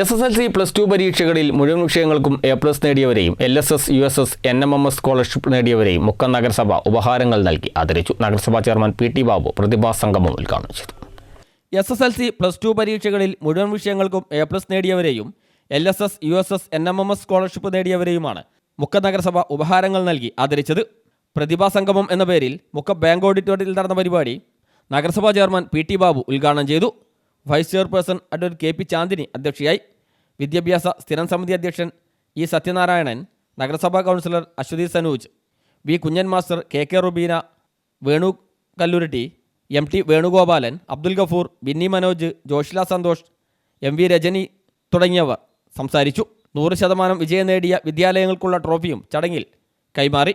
S S L C plus two പരീക്ഷകളിൽ മുഴുവൻ വിഷയങ്ങൾക്കും A plus നേടിയവരെയും L S S U S S N M M S scholarship നേടിയവരെയും Mukkam നഗരസഭ ഉപഹാരങ്ങൾ നൽകി. ആദരിച്ചു. നഗരസഭാ ചെയർമാൻ പി ടി ബാബു പ്രതിഭാ സംഗമം ഉദ്ഘാടനം ചെയ്തു. S S L C plus two പരീക്ഷകളിൽ മുഴുവൻ വിഷയങ്ങൾക്കും A plus നേടിയവരെയും L S S U S S N M M S scholarship നേടിയവരെയുമാണ് മുക്ക നഗരസഭ ഉപഹാരങ്ങൾ നൽകി ആദരിച്ചത്. പ്രതിഭാ സംഗമം എന്ന പേരിൽ മുക്ക ബാങ്ക് ഓഡിറ്റോറിയത്തിൽ നടന്ന പരിപാടി നഗരസഭാ ചെയർമാൻ പി ടി ബാബു ഉദ്ഘാടനം ചെയ്തു. Vice chairperson advocate K P Chandini അധ്യക്ഷയായി. വിദ്യാഭ്യാസ സ്ഥിരം സമിതി അധ്യക്ഷൻ ഇ സത്യനാരായണൻ നഗരസഭാ councillor Aswathi Sanooj V Kunjan master K K Rubeena Venu Kalluruthi M T Venugopalan Abdul Gafoor Binny Manoj Joshila Santhosh M V Rajani തുടങ്ങിയവർ സംസാരിച്ചു. നൂറ് ശതമാനം വിജയം നേടിയ വിദ്യാലയങ്ങൾക്കുള്ള ട്രോഫിയും ചടങ്ങിൽ കൈമാറി.